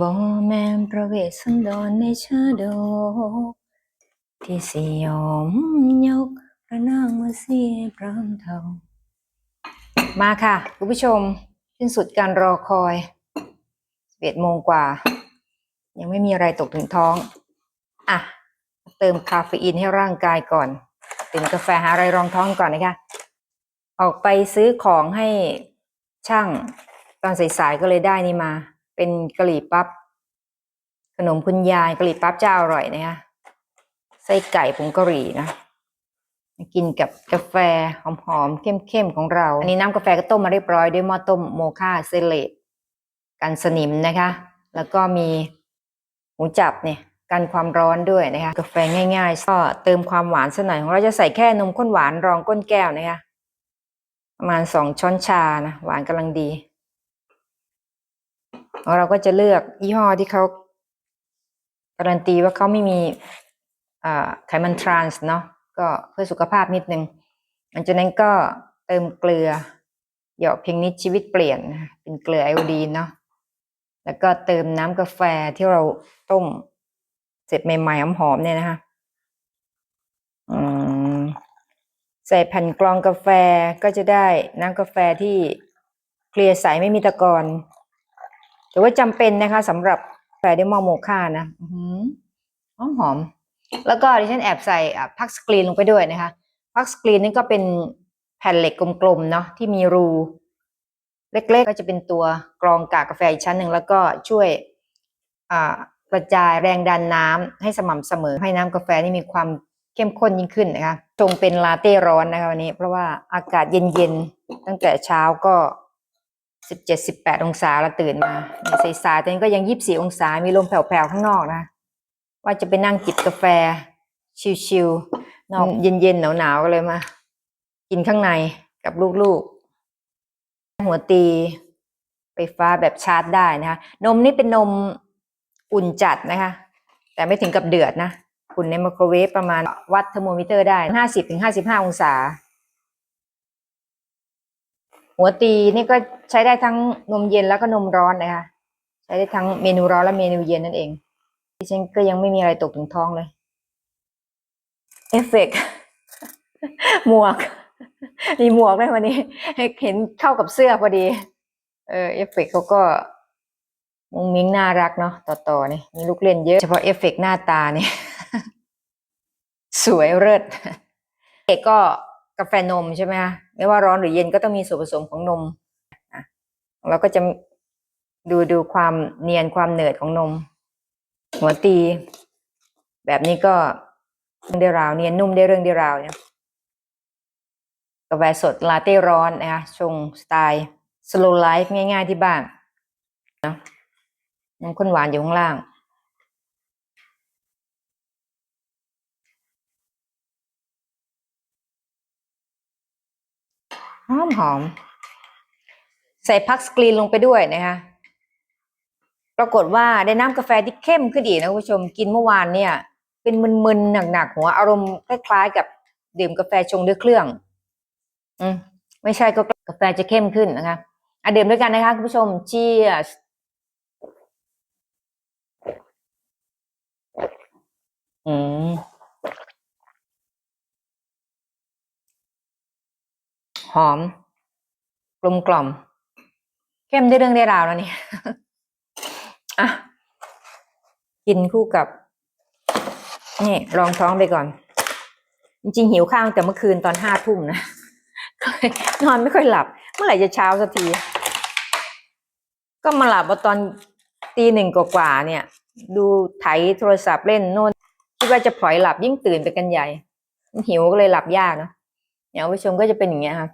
บ่แม่นประเวทสันดรในชาดกที่สยอมยกพระนางมาเสียพรามเทามาค่ะ คุณผู้ชมสิ้นสุดการรอคอย11โมงกว่า ยังไม่มีอะไรตกถึงท้อง อะ เติมคาเฟอีนให้ร่างกายก่อนดื่มกาแฟหาอะไรรองท้องก่อนนะคะออกไปซื้อของให้ช่างตอนสายๆก็เลยได้นี่มา เป็นกะหรี่ปั๊บขนมคุณยายกะหรี่ปั๊บเจ้าอร่อยนะคะไส้ไก่ผงกะหรี่นะกินกับกาแฟหอมๆเข้มๆของเรา อันนี้น้ำกาแฟก็ต้มมาเรียบร้อยด้วยหม้อต้มโมคาเซเลตกันสนิมนะคะ แล้วก็มีหมูจับเนี่ยกันความร้อนด้วยนะคะ กาแฟง่ายๆก็เติมความหวานสักหน่อยของเราจะใส่แค่นมข้นหวานรองก้นแก้วนะคะประมาณสองช้อนชานะหวานกำลังดี เราก็จะเลือกยี่ห้อที่เขาการันตีว่าเขาไม่มีไขมันทรานส์เนาะก็เพื่อสุขภาพนิดนึงหลังจากนั้นก็เติมเกลือหยอกเพียงนิดชีวิตเปลี่ยน เป็นเกลือไอโอดีนเนาะแล้วก็เติมน้ำกาแฟที่เราต้มเสร็จใหม่ๆหอมๆเนี่ยนะคะใส่แผ่นกรองกาแฟก็จะได้น้ำกาแฟที่เคลียร์ใสไม่มีตะกอน ถือว่าจำเป็นนะคะสำหรับกาแฟได้มอโมค่านะอื้อหือมหอม แล้วก็ดิฉันแอบใส่พักสกรีนลงไปด้วยนะคะ พักสกรีนนี่ก็เป็นแผ่นเหล็กกลมๆเนาะที่มีรู เล็กๆ ก็จะเป็นตัวกรองกากกาแฟอีกชั้นหนึ่งแล้วก็ช่วยกระจายแรงดันน้ำให้สม่ำเสมอให้น้ำกาแฟนี่มีความเข้มข้นยิ่งขึ้นนะคะชงเป็นลาเต้ร้อนนะคะวันนี้ เพราะว่าอากาศเย็นๆตั้งแต่เช้าก็ สิบเจ็ดสิบแปดองศาเราตื่นมาเนี่ยสายๆตอนนี้ก็ยังยี่สิบสี่องศา มีลมแผ่วๆข้างนอกนะ ว่าจะไปนั่งจิบกาแฟ ชิวๆนอกเย็นๆหนาวๆก็เลยมา กินข้างในกับลูกๆ หัวตีไฟฟ้าแบบชาร์จได้นะคะ นมนี่เป็นนมอุ่นจัดนะคะ แต่ไม่ถึงกับเดือดนะอุ่นในไมโครเวฟประมาณวัดเทอร์โมมิเตอร์ได้ห้าสิบถึงห้าสิบห้าองศา หัวตีนี่ก็ใช้ได้ทั้งนมเย็นแล้วก็นมร้อนนะคะใช้ได้ทั้งเมนูร้อนและเมนูเย็นนั่นเองดิฉันก็ยังไม่มีอะไรตกถึงท้องเลยเอฟเฟกต์หมวก มีหมวกด้วยวันนี้เห็นเข้ากับเสื้อพอดี เออเอฟเฟกต์เขาก็มุงมิ้งน่ารักเนาะต่อต่อนี่มีลูกเล่นเยอะ เฉพาะเอฟเฟกต์หน้าตานี่สวยเลิศเอกก็ กาแฟนมใช่ไหมคะไม่ว่าร้อนหรือเย็นก็ต้องมีส่วนผสมของนมเราก็จะดูดูความเนียนความเหนืดของนม หัวตี แบบนี้ก็เรื่องได้ราวเนียนนุ่มได้เรื่องได้ราวเนี่ยกาแฟสดลาเต้ร้อนนะคะชงสไตล์ slow life ง่าย ๆที่บ้านนะน้ำข้นหวานอยู่ข้างล่าง หอมหอม ใส่พักสกรีนลงไปด้วยนะคะปรากฏว่าได้น้ำกาแฟที่เข้มขึ้นอีกนะคุณผู้ชมกินเมื่อวานเนี่ย เป็นมึนๆหนักๆหัวอารมณ์คล้ายๆกับดื่มกาแฟชงด้วยเครื่อง อืมไม่ใช่ก็กาแฟจะเข้มขึ้นนะคะอะดื่มด้วยกันนะคะคุณผู้ชม cheers หอม กลมกล่อม เข้มได้เรื่องได้ราวแล้วนี่อะกินคู่กับ นี่รองท้องไปก่อน จริงๆหิวข้าวแต่เมื่อคืนตอนห้าทุ่มนะนอนไม่ค่อยหลับ เมื่อไหร่จะเช้าสักที ก็มาหลับว่าตอนตีหนึ่งกว่าเนี่ย ดูไถโทรศัพท์เล่นโน่นคิดว่าจะพลอยหลับยิ่งตื่นไปกันใหญ่หิวก็เลยหลับยากเนอะเนี่ยคุณผู้ชมก็จะเป็นอย่างเงี้ยค่ะ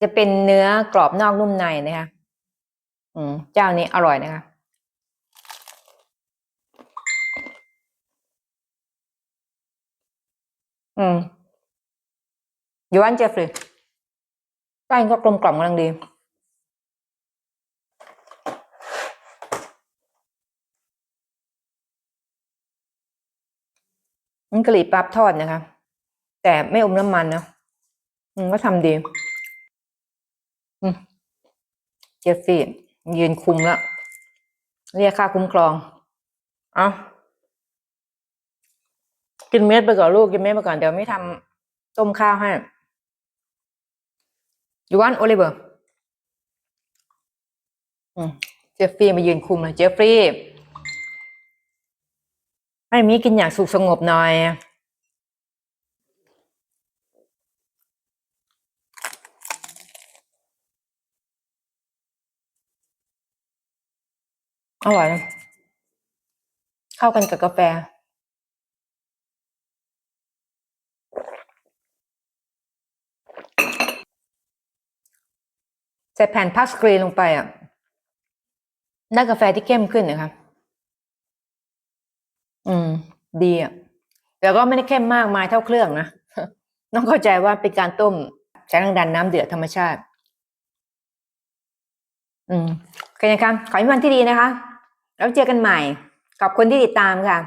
จะเป็นเนื้อกรอบนอกนุ่มในนะคะ อืม เจ้านี้อร่อยนะคะ อืมอยู่บ้านเจฟฟรีย์แป้ก็กลมกล่อมกำลังดี มันกะหรี่ปั๊บทอดนะคะ แต่ไม่อมน้ำมันนะ อืม ก็ทำดี อืมเจฟฟี่ยืนคุมแล้วเรียกค่าคุ้มครอง เอากินเม็ดไปก่อนลูกกินเม็ดไปก่อนเดี๋ยวไม่ทำต้มข้าวให้ยูวันโอลิเวอร์เจฟฟี่มายืนคุมเลยเจฟฟี่ให้มีกินอย่างสุขสงบหน่อย อร่อยนะเข้ากันกับกาแฟ ใส่แผ่นพาสกรีนลงไปอะได้กาแฟที่เข้มขึ้นนะคะอืม ดีอะแต่ก็ไม่ได้เข้มมากมายเท่าเครื่องนะต้องเข้าใจว่าเป็นการต้มใช้แรงดันน้ำเดือดธรรมชาติ อืมโอเคนะคะขอให้วันที่ดีนะคะ แล้วเจอกันใหม่ ขอบคุณที่ติดตามค่ะ